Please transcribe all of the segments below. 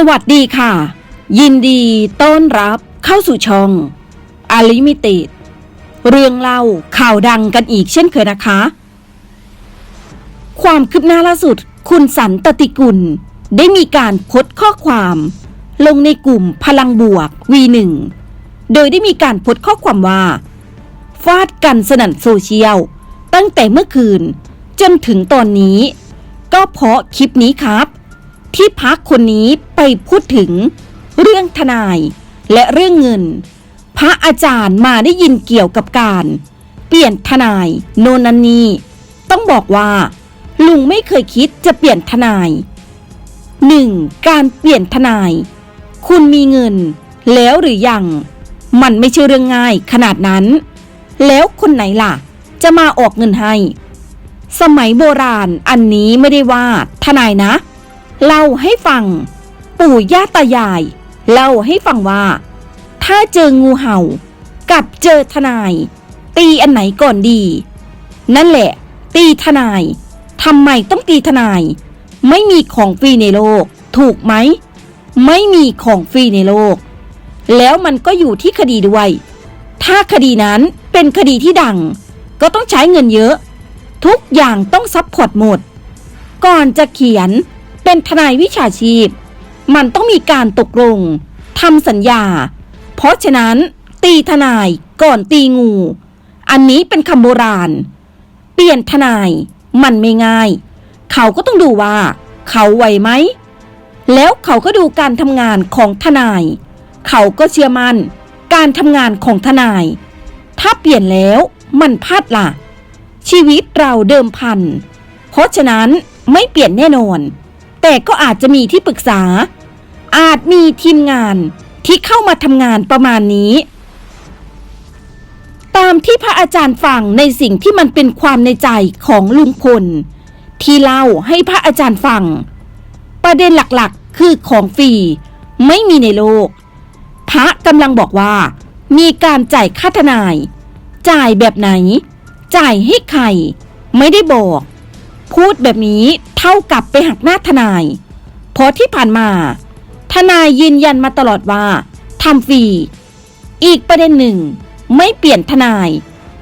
สวัสดีค่ะ ยินดีต้อนรับเข้าสู่ช่องอลิมิติเรื่องเล่าข่าวดังกันอีกเช่นเคยนะคะ ความคืบหน้าล่าสุด คุณสันตติกุล ได้มีการโพสต์ข้อความ ลงในกลุ่มพลังบวก V1 โดยได้มีการโพสต์ข้อความว่า ฟาดกันสนั่นโซเชียล ตั้งแต่เมื่อคืน จนถึงตอนนี้ ก็เพราะคลิปนี้ครับ ที่พักคนนี้ไปพูดถึง เรื่องทนายและเรื่องเงิน พระอาจารย์มาได้ยินเกี่ยวกับการ เปลี่ยนทนายโนนันนีต้องบอกว่า ลุงไม่เคยคิดจะเปลี่ยนทนาย 1. การเปลี่ยนทนาย คุณมีเงิน แล้วหรือยัง มันไม่ใช่เรื่องง่ายขนาดนั้น แล้วคนไหนล่ะ จะมาออกเงินให้ สมัยโบราณอันนี้ไม่ได้ว่าทนายนะ เล่าให้ฟัง ปู่ย่าตายาย เล่าให้ฟังว่า ถ้าเจองูเห่า กับเจอทนาย ตีอันไหนก่อนดี นั่นแหละ ตีทนายทำไมต้องตีทนาย ไม่มีของฟรีในโลก ถูกไหม ไม่มีของฟรีในโลก แล้วมันก็อยู่ที่คดีด้วย ถ้าคดีนั้นเป็นคดีที่ดัง ก็ต้องใช้เงินเยอะ ทุกอย่างต้องซับพอร์ตหมด ก่อนจะเขียน เป็นทนายวิชาชีพ มันต้องมีการตกลงทำสัญญา เพราะฉะนั้น ตีทนายก่อนตีงู อันนี้เป็นคำโบราณ เปลี่ยนทนายมันไม่ง่าย เขาก็ต้องดูว่า เขาไหวไหม แล้วเขาก็ดูการทำงานของทนาย เขาก็เชื่อมั่นการทำงานของทนาย ถ้าเปลี่ยนแล้วมันพลาดล่ะ ชีวิตเราเดิมพัน เพราะฉะนั้นไม่เปลี่ยนแน่นอน แต่ก็อาจจะมีที่ปรึกษา อาจมีทีมงานที่เข้ามาทำงานประมาณนี้ ตามที่พระอาจารย์ฟังในสิ่งที่มันเป็นความในใจของลุงพล ที่เล่าให้พระอาจารย์ฟัง ประเด็นหลักๆคือของฟรีไม่มีในโลก พระกำลังบอกว่า มีการจ่ายค่าทนาย จ่ายแบบไหน จ่ายให้ใคร ไม่ได้บอก พูดแบบนี้เท่ากับไปหักหน้าทนาย เพราะที่ผ่านมา ทนายยืนยันมาตลอดว่าทำฟรี อีกประเด็นหนึ่ง ไม่เปลี่ยนทนาย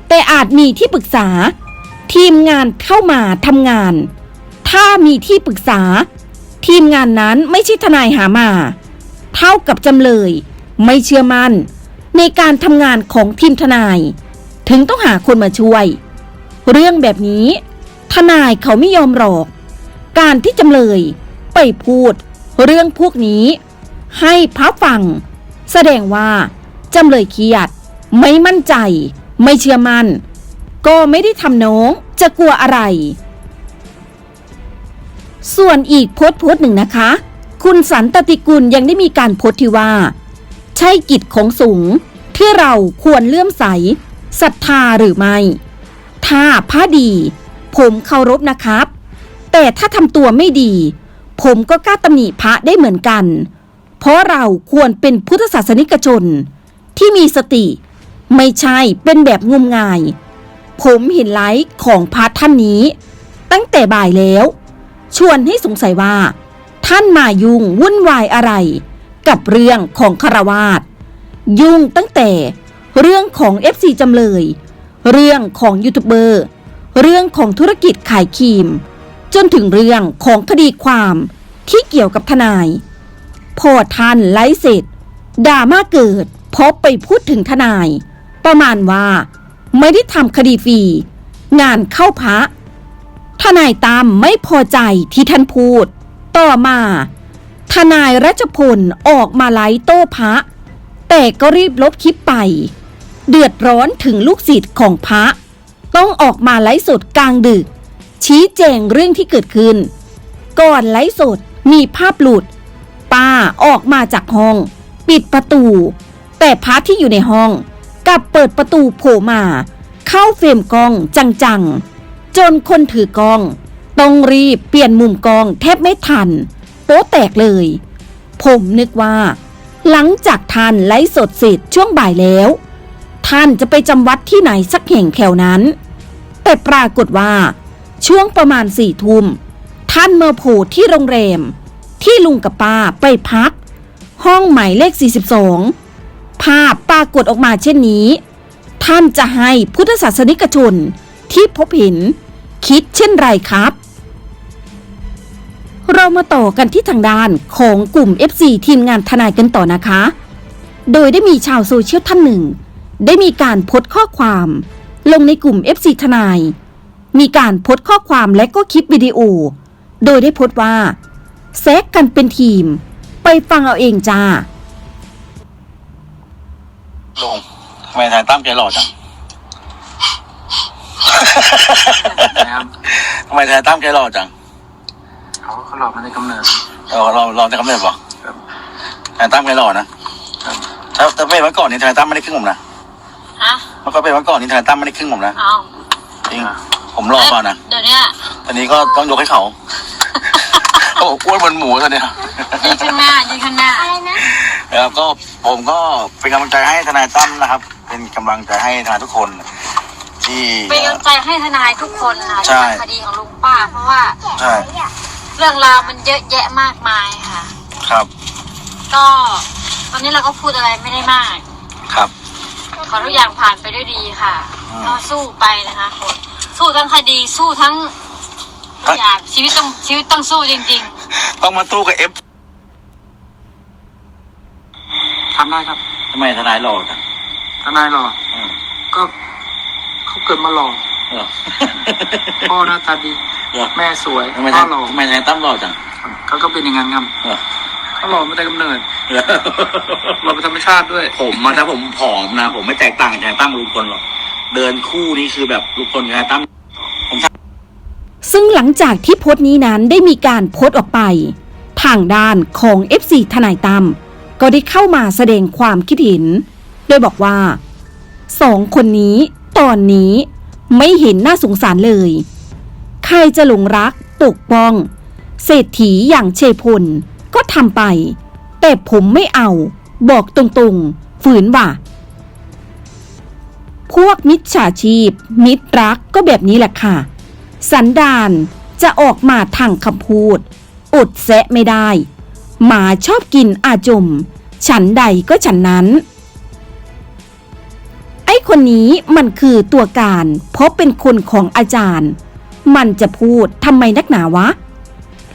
แต่อาจมีที่ปรึกษา ทีมงานเข้ามาทำงาน ถ้ามีที่ปรึกษา ทีมงานนั้นไม่ใช่ทนายหามา เท่ากับจำเลย ไม่เชื่อมัน่น ในการทำงานของทีมทนาย ถึงต้องหาคนมาช่วย เรื่องแบบนี้ ทนายเขาไม่ยอมหรอก การที่จำเลยไปพูดเรื่องพวกนี้ ให้พับฟัง แสดงว่าจำเลยเครียด ไม่มั่นใจ ไม่เชื่อมัน่น ก็ไม่ได้ทำน้องจะกลัวอะไร ส่วนอีกโพสต์โพสต์หนึ่งนะคะ คุณสันตติกุลยังได้มีการโพสต์ที่ว่า ใช่กิจของสูงที่เราควรเลื่อมใสศรัทธาหรือไม่ ถ้าพระดี ผมเคารพนะครับ แต่ถ้าทำตัวไม่ดี ผมก็กล้าตำหนิพระได้เหมือนกัน เพราะเราควรเป็นพุทธศาสนิกชน ที่มีสติ ไม่ใช่เป็นแบบงมงาย ผมเห็นไลฟ์ของพระท่านนี้ ตั้งแต่บ่ายแล้ว ชวนให้สงสัยว่า ท่านมายุ่งวุ่นวายอะไร กับเรื่องของคารวาสยุ่งตั้งแต่เรื่องของ FC จำเลย เรื่องของยูทูบเบอร์ เรื่องของธุรกิจขายครีม จนถึงเรื่องของคดีความที่เกี่ยวกับทนายพอท่านไลฟ์เสร็จดราม่าเกิดเพราะไปพูดถึงทนาย ประมาณว่า ไม่ได้ทำคดีฟรีงานเข้าพระทนายตามไม่พอใจที่ท่านพูด ต่อมา ทนายรัชพลออกมาไล่โต้พระ แต่ก็รีบลบคลิปไป เดือดร้อนถึงลูกศิษย์ของพระ ต้องออกมาไลฟ์สดกลางดึก ชี้แจงเรื่องที่เกิดขึ้น ก่อนไลฟ์สดมีภาพหลุด ป้าออกมาจากห้อง ปิดประตู แต่พระที่อยู่ในห้องกลับเปิดประตูโผล่มา เข้าเฟรมกล้องจังๆ จนคนถือกล้อง ต้องรีบเปลี่ยนมุมกล้องแทบไม่ทัน โป๊แตกเลย ผมนึกว่า หลังจากท่านไลฟ์สดเสร็จช่วงบ่ายแล้ว ท่านจะไปจำวัดที่ไหนสักแห่งแถวนั้น แต่ปรากฏว่า ช่วงประมาณสี่ทุ่มท่านเมาโผล่ที่โรงแรม ที่ลุงกับป้าไปพัก ห้องหมายเลข 42 ภาพปรากฏออกมาเช่นนี้ ท่านจะให้พุทธศาสนิกชนที่พบเห็น คิดเช่นไรครับ เรามาต่อกันที่ทางด้านของกลุ่ม FC ทีมงานทนายกันต่อนะคะ โดยได้มีชาวโซเชียลท่านหนึ่ง ได้มีการโพสต์ข้อความ ลงในกลุ่ม FC ทนาย มีการโพสต์ข้อความและก็คลิปวิดีโอ โดยได้โพสต์ว่าแซกกันเป็นทีม ไปฟังเอาเองจ้าลุงทำไมทนายตั้มใจหล่อจังนะครับทำไมทนายตั้มใจหล่อจังเขาเขาหลอกมาในกำเนิดเออเราเราจะกำเนิดปะครับทนายตั้มใจหล่อนะครับถ้าถ้าเป็นเมื่อก่อนนี่ทนายตั้มไม่ได้ครึ่งผมนะฮะเมื่อก่อนเป็นเมื่อก่อนนี่ทนายตั้มไม่ได้ครึ่งผมนะเอาจริงผมหล่อเปล่านะเดี๋ยวเนี้ยตอนนี้ก็ต้องยกให้เขาเขาบอกอ้วนเหมือนหมูตอนเนี้ยยืนข้างหน้ายืนข้างหน้าอะไรนะแล้วก็ผมก็เป็นกำลังใจให้ทนายตั้มนะครับ เป็นกำลังใจให้ทนายทุกคนที่ เป็นกำลังใจให้ทนายทุกคนนะใช่ ที่ทำคดีของลุงป้า เพราะว่าใช่เรื่องราวมันเยอะแยะมากมายค่ะ ครับ ก็ตอนนี้เราก็พูดอะไรไม่ได้มากครับ ขอทุกอย่างผ่านไปด้วยดีค่ะอืมก็สู้ไปนะคะคนสู้ทั้งคดีสู้ทั้งทุกอย่างชีวิตต้องชีวิตต้องสู้จริง ต้องมาตู้กับเอฟทำได้ครับทำไมทนายหล่อจังทนายหล่ออืมก็เขาเกิดมาหล่อเออพ่อหน้าตาดีเออแม่สวยทำไมพ่ทอหล่อำไมทนายตั้มหล่อจังครับเขาก็เป็นอย่างนั้นครับเออเขา หล่อมาแต่กำเนิดหล่อเป็นธรรมชาติด้วย ผมมาถ้าผมผอมนะ ผมไม่แตกต่างจากทนายตั้มกับลุงพลหรอก เดินคู่นี้คือแบบลุงพลกับทนายตั้มซึ่งหลังจากที่โพสต์นี้นั้นได้มีการโพสต์ออกไป ทางด้านของ FC ทนายตั้มก็ได้เข้ามาแสดงความคิดเห็น โดยบอกว่าสองคนนี้ตอนนี้ไม่เห็นน่าสงสารเลย ใครจะหลงรักปกป้อง เศรษฐีอย่างเชยพลก็ ทำไป แต่ผมไม่เอา บอกตรงๆ ฝืนว่าพวกมิจฉาชีพ มิตรรักก็แบบนี้แหละค่ะ สันดานจะออกมาทางคำพูด อดแซะไม่ได้ หมาชอบกินอาจม ฉันใดก็ฉันนั้น ไอ้คนนี้มันคือตัวการ เพราะเป็นคนของอาจารย์ มันจะพูดทำไมนักหนาวะ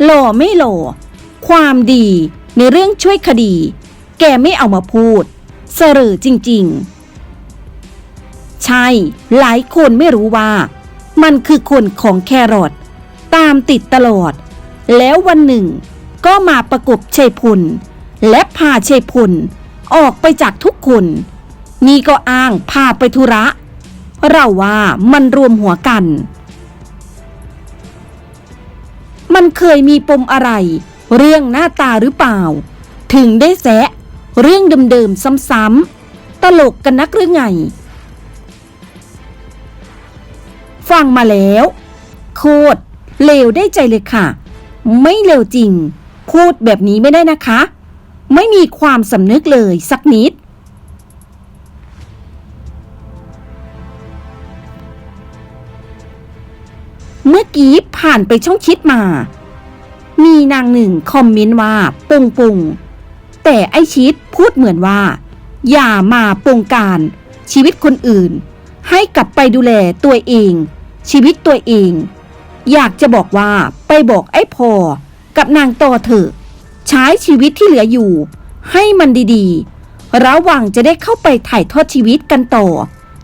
หล่อไม่หล่อ ความดีในเรื่องช่วยคดี แกไม่เอามาพูด เสรอจริง ๆ ใช่ หลายคนไม่รู้ว่า มันคือคนของแครอทตามติดตลอด แล้ววันหนึ่ง ก็มาประกบชัยพล และพาชัยพล ออกไปจากทุกคน นี่ก็อ้างพาไปธุระ เราว่ามันรวมหัวกัน มันเคยมีปมอะไร เรื่องหน้าตาหรือเปล่า ถึงได้แซะ เรื่องเดิมๆซ้ำๆตลกกันนักหรือไง ฟังมาแล้ว โคตรเลวได้ใจเลยค่ะ ไม่เลวจริง พูดแบบนี้ไม่ได้นะคะ ไม่มีความสำนึกเลยสักนิดเมื่อกี้ผ่านไปช่องคิดมา มีนางหนึ่งคอมเมนต์ว่าปุงปุงแต่ไอชิดพูดเหมือนว่า อย่ามาปงการชีวิตคนอื่น ให้กลับไปดูแลตัวเอง ชีวิตตัวเอง อยากจะบอกว่าไปบอกไอ้พอ กับนางต่อเถอะ ใช้ชีวิตที่เหลืออยู่ ให้มันดีๆ ระหว่างจะได้เข้าไปถ่ายทอดชีวิตกันต่อ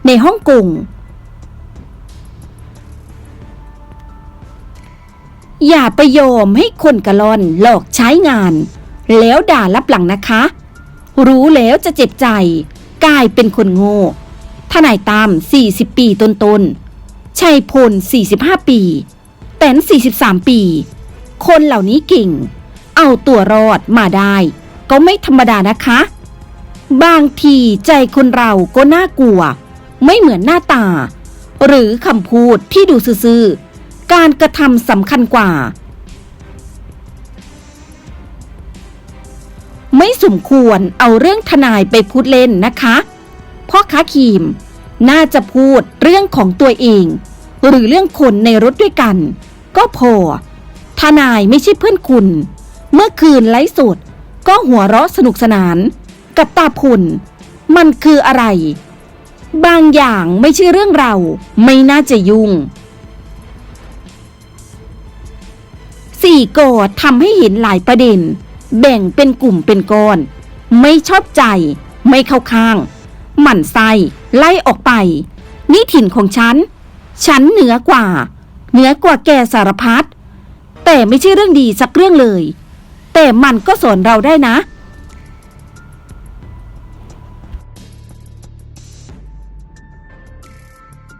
ในฮ่องกง อย่าไปยอมให้คนกะลอนหลอกใช้งาน แล้วด่ารับหลังนะคะ รู้แล้วจะเจ็บใจ กลายเป็นคนโง่ทนายตาม 40 ปีต้นๆชัยพล 45 ปีแตน43 ปี คนเหล่านี้เก่ง เอาตัวรอดมาได้ ก็ไม่ธรรมดานะคะ บางทีใจคนเราก็น่ากลัว ไม่เหมือนหน้าตา หรือคำพูดที่ดูซื่อๆ การกระทำสำคัญกว่า ไม่สมควรเอาเรื่องทนายไปพูดเล่นนะคะพ่อค้าครีม น่าจะพูดเรื่องของตัวเอง หรือเรื่องคนในรถด้วยกัน ก็พอ ทนายไม่ใช่เพื่อนคุณ เมื่อคืนไลฟ์สดก็หัวเราะสนุกสนาน กับตาพุนมันคืออะไร บางอย่างไม่ใช่เรื่องเรา ไม่น่าจะยุ่ง สี่กอทำให้เห็นหลายประเด็น แบ่งเป็นกลุ่มเป็นก้อน ไม่ชอบใจ ไม่เข้าข้าง หมั่นไส้ไล่ออกไป นี่ถิ่นของฉัน ฉันเหนือกว่า เหนือกว่าแกสารพัดแต่ไม่ใช่เรื่องดีสักเรื่องเลย แต่มันก็สอนเราได้นะ